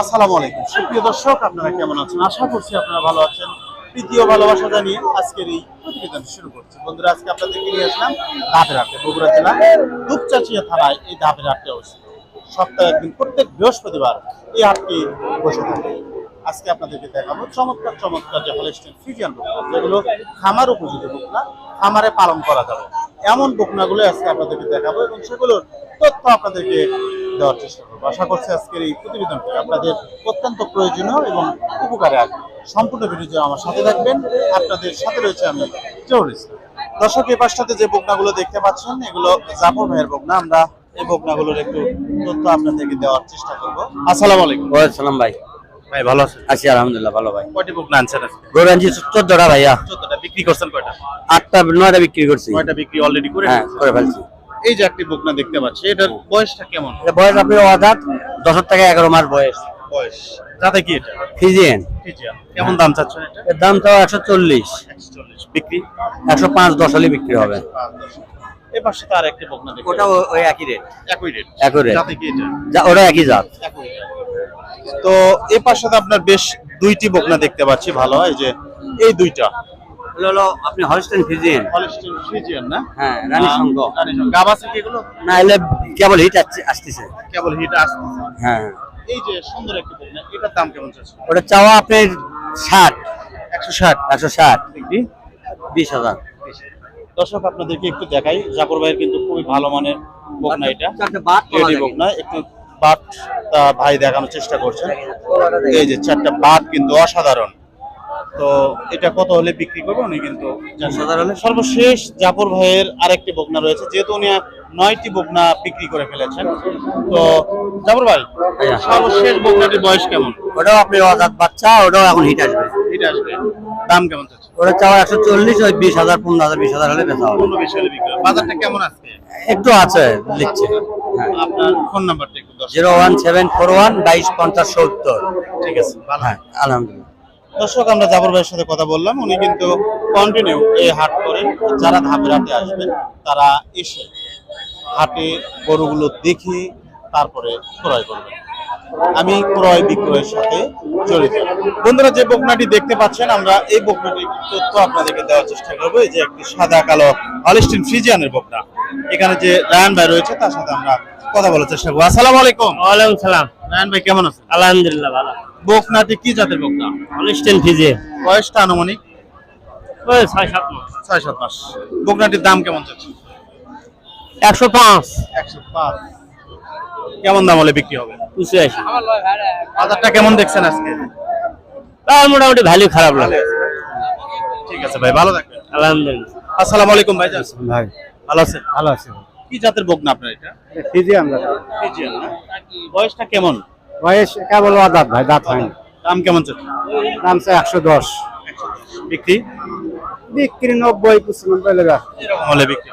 আসসালামু আলাইকুম। সুপ্রিয় দর্শক, আপনারা কেমন আছেন? আশা করছি আপনারা ভালো আছেন। তৃতীয় ভালোবাসা জানিয়ে আজকের এই প্রতিবেদন শুরু করছি। বন্ধুরা, আজকে আপনাদেরকে নিয়ে আসলাম ধাপের হাটে বগুড়া জেলা দুপচাচিয়া থানায় এই ধাপের হাটে অবস্থিত। সপ্তাহে একদিন, প্রত্যেক বৃহস্পতিবার এই হাটটি বসে থাকে। আজকে আপনাদেরকে দেখাবো চমৎকার চমৎকার যে হলেস্টেন ফিজিয়ান বকনা যেগুলো খামার উপযোগী বকনা খামারে পালন করা যাবে। এমন বকনাগুলো আজকে আপনাদেরকে দেখাবো এবং সেগুলোর তথ্য আপনাদেরকে দেওয়ার চেষ্টা করব। আশা করছি আজকের এই প্রতিবেদনটি আপনাদের অত্যন্ত প্রয়োজনীয় এবং উপকারে আসবে। সম্পূর্ণ ভিডিও আমার সাথে থাকবেন। আপনাদের সাথে রয়েছে আমি জহুর ইসলাম। দর্শক এই পাশটাতে যে বকনাগুলো দেখতে পাচ্ছেন এগুলো জাফর ভাইয়ের বকনা আমরা এই বকনাগুলোর একটু তথ্য আপনাদেরকে দেওয়ার চেষ্টা করব। আসসালামু আলাইকুম। ওয়ালাইকুম ভাই। ভাই ভালো আছেন? আছি আলহামদুলিল্লাহ ভালো ভাই। কয়টি বকনা আনছেন গৌরাঞ্জি চোদ্দটা ভাইয়া। চোদ্দটা। বিক্রি করছেন কয়টা? আটটা নয়টা বিক্রি করছি। কয়টা বিক্রি অলরেডি করে হ্যাঁ করে ফেলছি। এই যে একটি বকনা দেখতে পাচ্ছি এটার বয়সটা কেমন? বয়স আপনি অর্থাৎ দশ থেকে এগারো মাস বয়স। বয়স। যাতে কি এটা? ফিজিয়ান। ফিজিয়ান। কেমন দাম চাচ্ছেন এটা? এর দাম তো একশো চল্লিশ। একশো বিক্রি? একশো পাঁচ দশ হলে বিক্রি হবে। এ পাশে তো একটি বকনা দেখতে ওটা ওই একই রেট একই রেট একই রেট যাতে কি এটা? ওটা একই জাত। তো পাশে আপনার বেশ দুইটি বকনা দেখতে পাচ্ছি ভালো এই যে এই দুইটা। হলো আপনি হলস্টেন ফিজিয়ান হলিস্টিন ফ্রিজিয়ান না? হ্যাঁ রানী সঙ্গ রানী সঙ্গ গাব আছে কি এগুলো? না এলে কেবল হিট আসতেছে। কেবল হিট আসতেছে। হ্যাঁ। এই যে সুন্দর একটি এটার দাম কেমন চাচ্ছেন? ওটা চাওয়া দর্শক আপনাদেরকে একটু দেখাই। জাফর ভাইয়ের কিন্তু খুবই ভালো মানের বকনা এটা। বকনা। একটু বাট ভাই দেখানোর চেষ্টা করছেন। এই যে চারটা বাট কিন্তু অসাধারণ। তো এটা কত হলে বিক্রি করবে উনি কিন্তু? সর্বশেষ জাফর ভাইয়ের আরেকটি বকনা রয়েছে যেহেতু উনি নয়টি বকনা বিক্রি করে ফেলেছেন। তো জাফর ভাই সর্বশেষ বকনাটির বয়স কেমন? ওটাও আপনি অজাত বাচ্চা ওটাও এখন হিট আসবে। হিট আসবে। দাম কেমন ওটা চাওয়া একশো চল্লিশ ওই বিশ হাজার পনেরো হাজার বিশ হাজার হলে বেচা হবে। পনেরো বেশি হলে বিক্রি। বাজারটা কেমন আজকে? একটু আছে লিখছে। হ্যাঁ। আপনার ফোন নাম্বারটা একটু zero one seven four one বাইশ পঞ্চাশ সত্তর। ঠিক আছে হ্যাঁ আলহামদুলিল্লাহ। দর্শক আমরা জাফর ভাইয়ের সাথে কথা বললাম। উনি কিন্তু কন্টিনিউ এই হাট করেন যারা ধাপের হাটে আসবেন তারা এসে হাটে গরুগুলো দেখে তারপরে ক্রয় করবেন আমি ক্রয় বিক্রয়ের সাথে জড়িত। বন্ধুরা যে বকনাটি দেখতে পাচ্ছেন আমরা এই বকনাটির তথ্য আপনাদেরকে দেওয়ার চেষ্টা করব। এই যে একটি সাদা কালো হলিস্টিন ফ্রিজিয়ানের বকনা। এখানে যে রায়ন ভাই রয়েছে তার সাথে আমরা কথা বলার চেষ্টা করব। আসসালামু আলাইকুম। ওয়ালাইকুম সালাম। রায়ন ভাই কেমন আছেন? আলহামদুলিল্লাহ ভালো। বকনাটি কি জাতের বকনা? হলিস্টেন ফিজে বয়সটা আনুমানিক? ওই ছয় সাত মাস। ছয় সাত মাস। বকনাটির দাম কেমন যাচ্ছে একশো পাঁচ। একশো পাঁচ। কেমন দাম হলে বিক্রি হবে? পঁচাশি বাজারটা কেমন দেখছেন আজকে? তার মোটামুটি ভ্যালু খারাপ লাগে ঠিক আছে ভাই ভালো থাকবেন। আলহামদুলিল্লাহ। আসসালামু আলাইকুম ভাই ভাই। ভালো আছেন? ভালো আছে। কি জাতের বকনা আপনার এটা? ফিজে আমরা ফিজিয়ান না? বয়সটা কেমন? বয়স কেবল দাঁত ভাই দাঁত হয়নি দাম কেমন চলছে দাম চাই একশো দশ। বিক্রি? বিক্রি নব্বই পঁচানব্বই লেগা এরকম হলে বিক্রি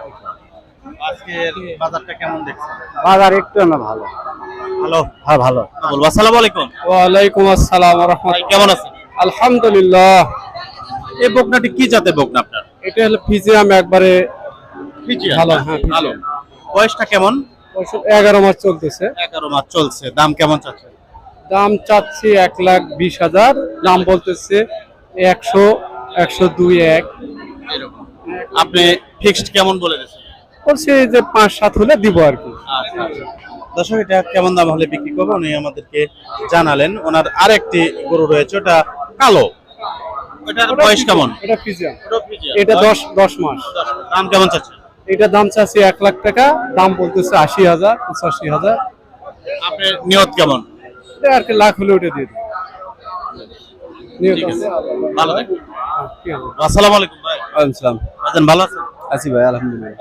আজকের বাজারটা কেমন দেখছেন? বাজার একটু না ভালো। ভালো? হ্যাঁ ভালো। বলব। আসসালামু আলাইকুম। ওয়ালাইকুম আসসালাম কেমন আছেন? আলহামদুলিল্লাহ। এই বকনাটি কি জাতের বকনা আপনার? এটা হলো ফিজিয়াম একবারে ভালো, হ্যাঁ, ভালো। বয়সটা কেমন? এগারো মাস চলতেছে। এগারো মাস চলছে। দাম কেমন চাচ্ছে? দাম চাচ্ছি এক লাখ বিশ হাজার। দাম বলতেছে একশো একশো দুই এক। এরকম। আপনি ফিক্সড কেমন বলে দিয়েছেন বলছি যে পাঁচ সাত হলে দিব আর কি। আচ্ছা, আচ্ছা। দর্শক এটা কেমন দাম হলে বিক্রি করবে? উনি আমাদেরকে জানালেন। ওনার আরেকটি গরু রয়েছে ওটা কালো। ওটার বয়স কেমন? এটা ফিজিয়াম এটা দশ দশ মাস। দাম কেমন চাচ্ছে? এটা দাম চাচ্ছি এক লাখ টাকা দাম বলতেছে আশি হাজার পঁচাশি হাজার। আপনার নিয়ত কেমন? এটা আর কি লাখ হলে ওটা দিয়ে নিয়ত আছে। ভালো হ্যাঁ, ঠিক আছে। আসসালামু আলাইকুম ভাই। আসসালাম ভাইজান ভালো আছেন? আছি ভাই আলহামদুলিল্লাহ।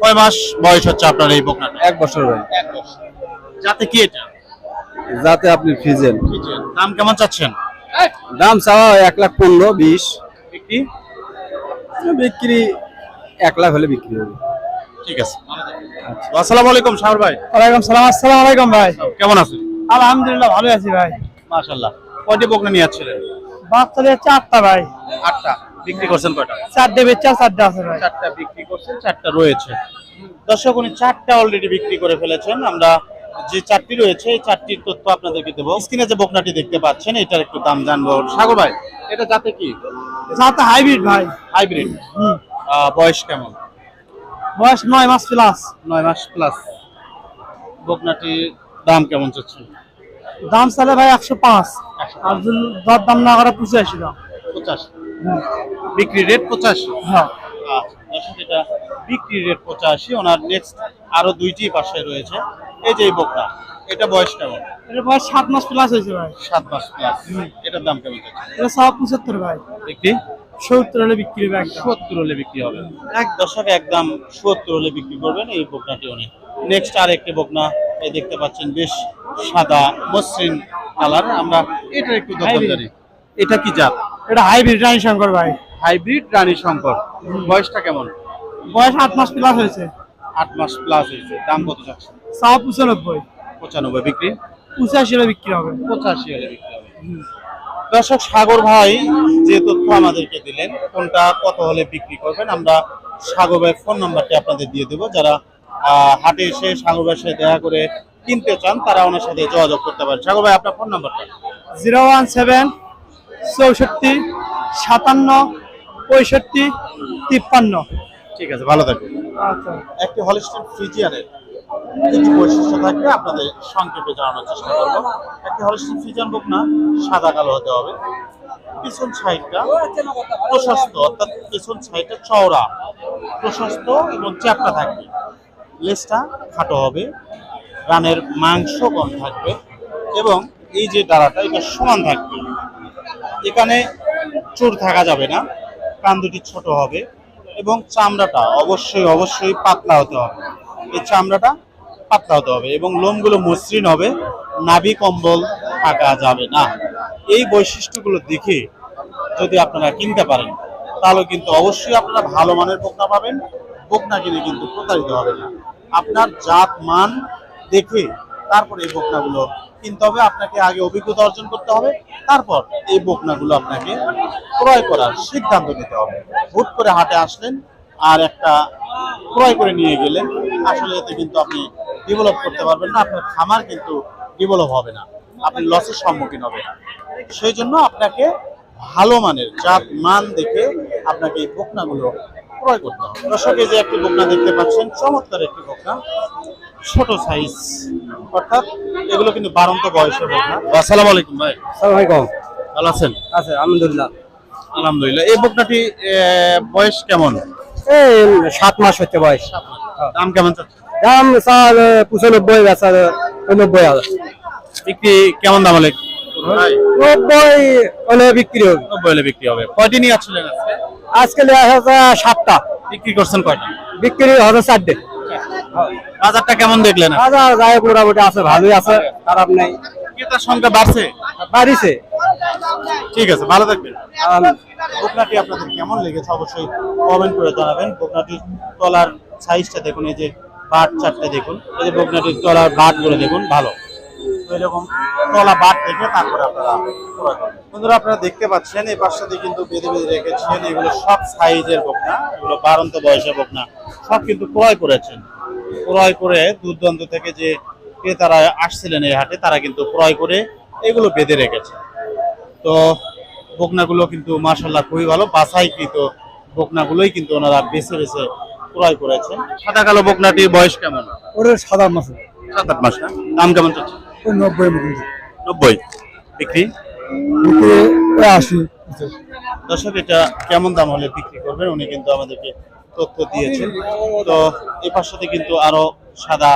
কয় মাস বয়স হচ্ছে আপনার এই বকনাটা? এক বছর ভাই। এক বছর। যাতে কি এটা? যাতে আপনি ফিজেন দাম কেমন চাচ্ছেন? দাম চাওয়া এক লাখ পনেরো বিশ। বিক্রি? বিক্রি এক লাখ হলে বিক্রি হবে। ঠিক আছে। আসসালামু আলাইকুম শাহর ভাই। ওয়ালাইকুম সালাম আসসালামু আলাইকুম ভাই। কেমন আছেন? আলহামদুলিল্লাহ ভালো আছি ভাই। মাশাআল্লাহ। কয়টি বকনা নিয়ে আসছিলেন? বাচ্চাদের চারটা ভাই। আটটা। বিক্রি করছেন কয়টা? চারটে বেচা চারটে আছে ভাই। চারটা বিক্রি করছেন চারটা রয়েছে। দর্শক উনি চারটা অলরেডি বিক্রি করে ফেলেছেন। আমরা যে চারটি রয়েছে এই চারটির তথ্য আপনাদেরকে দেবো। স্ক্রিনে যে বকনাটি দেখতে পাচ্ছেন এটার একটু দাম জানব। সাগর ভাই এটা যাতে কি? যাতে হাইব্রিড ভাই। হাইব্রিড। বয়স কেমন? বয়স নয় মাস প্লাস নয় মাস প্লাস বকনাটির দাম কেমন চলছে দাম চালে ভাই একশো পাঁচ। আর দর দাম না করে পঁচাশি দাম। পঁচাশি। বিক্রি রেট পঁচাশি? হ্যাঁ। আচ্ছা, এটা বিক্রি রেট পঁচাশি। ওনার নেক্সট আরও দুইটি পাশে রয়েছে। এই যে এই বকনা এটা বয়স কেমন? এটা বয়স সাত মাস প্লাস হয়েছে ভাই। সাত মাস প্লাস এটার দাম কেমন এটা সব পঁচাত্তর ভাই। বিক্রি? সত্তর হলে বিক্রি হবে সত্তর হলে বিক্রি হবে। এক দশক একদম সত্তর হলে বিক্রি করবেন এই বকনাটি উনি। নেক্সট আর একটি বকনা এই দেখতে পাচ্ছেন বেশ সাদা মসৃণ কালার। আমরা এটার একটু জানি। এটা কি জাত? এটা হাইব্রিড রানী শঙ্কর ভাই। হাইব্রিড রানী শঙ্কর। বয়সটা কেমন? বয়স আট মাস প্লাস হয়েছে। আট মাস প্লাস হয়েছে। দাম কত যাচ্ছে? সব পঁচানব্বই। পঁচানব্বই বিক্রি? পঁচাশি হলে বিক্রি হবে। পঁচাশি হলে বিক্রি হবে। দর্শক সাগর ভাই যে তথ্য আমাদেরকে দিলেন কোনটা কত হলে বিক্রি করবেন আমরা সাগর ভাই ফোন নাম্বারটি আপনাদের দিয়ে দেবো। যারা হাটে এসে সাগর ভাইয়ের সাথে দেখা করে কিনতে চান তারা ওনার সাথে যোগাযোগ করতে পারেন। সাগর ভাই আপনার ফোন নাম্বারটা জিরো ওয়ান সেভেন চৌষট্টি সাতান্ন পঁয়ষট্টি তিপ্পান্ন। ঠিক আছে ভালো থাকবেন। আচ্ছা একটি হলিস্টিন ফ্রিজিয়ানের কিছু বৈশিষ্ট্য থাকবে আপনাদের সংক্ষেপে জানানোর চেষ্টা করব। একটি হলিস্টিন ফ্রিজিয়ান বুক না, সাদা কালো হতে হবে। পিছন সাইডটা প্রশস্ত, অর্থাৎ পিছন সাইডটা চওড়া, প্রশস্ত এবং চ্যাপটা থাকবে। লেজটা খাটো হবে, রানের মাংস কম থাকবে এবং এই যে ডালাটা, এটা সমান থাকবে। এখানে চোর থাকা যাবে না, কান দুটি ছোট হবে এবং চামড়াটা অবশ্যই অবশ্যই পাতলা হতে হবে। এই চামড়াটা পাতলা হতে হবে এবং লোমগুলো মসৃণ হবে, নাভি কম্বল থাকা যাবে না। এই বৈশিষ্ট্যগুলো দেখে যদি আপনারা কিনতে পারেন, তাহলে কিন্তু অবশ্যই আপনারা ভালো মানের বকনা পাবেন বকনা কিনে কিন্তু প্রতারিত হবে না। আপনার জাত, মান দেখে তারপরে এই বকনাগুলো কিনতে হবে, আপনাকে আগে অভিজ্ঞতা অর্জন করতে হবে, তারপর এই বকনাগুলো আপনাকে ক্রয় করার সিদ্ধান্ত নিতে হবে। হুট করে হাটে আসলেন আর একটা ক্রয় করে নিয়ে গেলেন আসলে এতে কিন্তু আপনি ডেভেলপ করতে পারবেন না আপনার খামার কিন্তু ডেভেলপ হবে না আপনি লসের সম্মুখীন হবেন। সেই জন্য আপনাকে ভালো মানের জাত মান দেখে আপনাকে এই বকনাগুলো ক্রয় করতে হবে। দর্শক যে একটি বকনা দেখতে পাচ্ছেন চমৎকার একটি বকনা ছোট সাইজ অর্থাৎ এগুলো কিন্তু বারন্ত বয়সের বকনা। আসসালামু আলাইকুম ভাই। সালামালাইকুম ভালো আছেন? আছে আলহামদুলিল্লাহ। আলহামদুলিল্লাহ। এই বকনাটি বয়স কেমন? এই সাত মাস হচ্ছে বয়স। দাম কেমন দাম স্যার পঁচানব্বই বেচার নব্বই হাজার। বিক্রি কেমন দাম হলে? নব্বই হলে বিক্রি হবে। নব্বই হলে বিক্রি হবে। কয়টি নিয়ে আসছিলেন আজকে? সাতটা। বিক্রি করছেন কয়টা? বিক্রি হবে চারটে। বাজারটা কেমন দেখলেন? হাজার যায় মোটামুটি আছে ভালোই আছে খারাপ নেই। ক্রেতার সংখ্যা বাড়ছে? বাড়িছে। ঠিক আছে ভালো থাকবেন। বকনাটি আপনাদের কেমন লেগেছে? অবশ্যই কমেন্ট করে জানাবেন। বকনাটির তলার সাইজটা দেখুন, এই যে বাট চারটে দেখুন। এই যে বকনাটির তলার বাটগুলো দেখুন, ভালো। এরকম তলা বাট দেখে তারপরে আপনারা বন্ধুরা, আপনারা দেখতে পাচ্ছেন, এই পাশটাতে কিন্তু বেঁধে বেঁধে রেখেছেন। এগুলো সব সাইজের বকনা এগুলো বারন্ত বয়সের বকনা সব কিন্তু ক্রয় করেছেন। ক্রয় করে দূর দূরান্ত থেকে যে ক্রেতারা আসছিলেন এই হাটে, তারা কিন্তু ক্রয় করে এগুলো বেঁধে রেখেছে তো বকনাগুলো কিন্তু মার্শাল্লাহ খুবই ভালো বাছাইকৃত বকনাগুলোই কিন্তু ওনারা বেছে বেছে ক্রয় করেছেন সাদা কালো বকনাটির বয়স কেমন? ওটা সাদা মাস। সাত আট মাস না দাম কেমন চলছে নব্বই। নব্বই বিক্রি আশি। দর্শক এটা কেমন দাম হলে বিক্রি করবেন? উনি কিন্তু আমাদেরকে তথ্য দিয়েছেন। তো এই পাশে কিন্তু আরও সাদা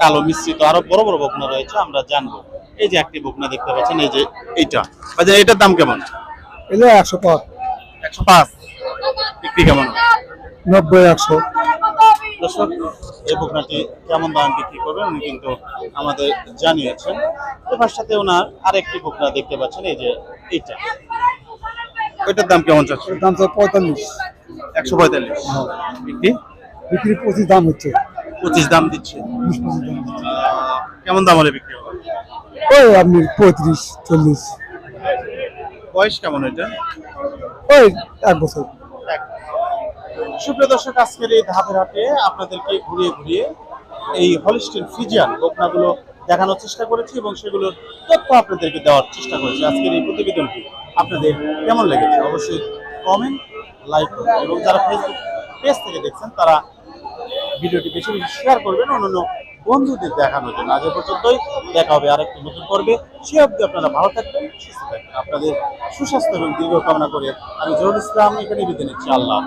কালো মিশ্রিত আরও বড় বড় বকনা রয়েছে আমরা জানব। এই যে একটি বকনা দেখতে পাচ্ছেন এই যে এইটা। বাজার এটার দাম কেমন? একশো পাঁচ। একশো পাঁচ। বিক্রি কেমন? নব্বই একশো। দর্শক এই বকনাটি কেমন দাম বিক্রি উনি কিন্তু আমাদের জানিয়েছেন। এবার সাথে ওনার আরেকটি বকনা দেখতে পাচ্ছেন এই যে এইটা। ওইটার দাম কেমন চাচ্ছে দাম পঁয়তাল্লিশ। একশো পঁয়তাল্লিশ। বিক্রি? বিক্রি পঁচিশ দাম হচ্ছে। পঁচিশ দাম দিচ্ছে। কেমন দাম হলে বিক্রি হবে? ওই আপনি পঁয়ত্রিশ চল্লিশ। বয়স কেমন এটা? ওই এক বছর। সুপ্রিয় দর্শক আজকের এই ধাপের হাটে আপনাদেরকে ঘুরিয়ে ঘুরিয়ে এই হলিস্টিন ফিজিয়ান বকনাগুলো দেখানোর চেষ্টা করেছি এবং সেগুলোর তথ্য আপনাদেরকে দেওয়ার চেষ্টা করেছি। আজকের এই প্রতিবেদনটি আপনাদের কেমন লেগেছে? অবশ্যই কমেন্ট লাইক করবেন এবং যারা ফেসবুক পেজ থেকে দেখছেন তারা ভিডিওটি বেশি বেশি শেয়ার করবেন অন্যান্য বন্ধুদের দেখানোর জন্য। আজ পর্যন্তই, দেখা হবে আরেকটি নতুন পর্বে। সে অবধি আপনারা ভালো থাকবেন, সুস্থ থাকবেন। আপনাদের সুস্বাস্থ্য এবং দীর্ঘ কামনা করে আমি জহুর ইসলাম এখানে বিদায় নিচ্ছি। আল্লাহ।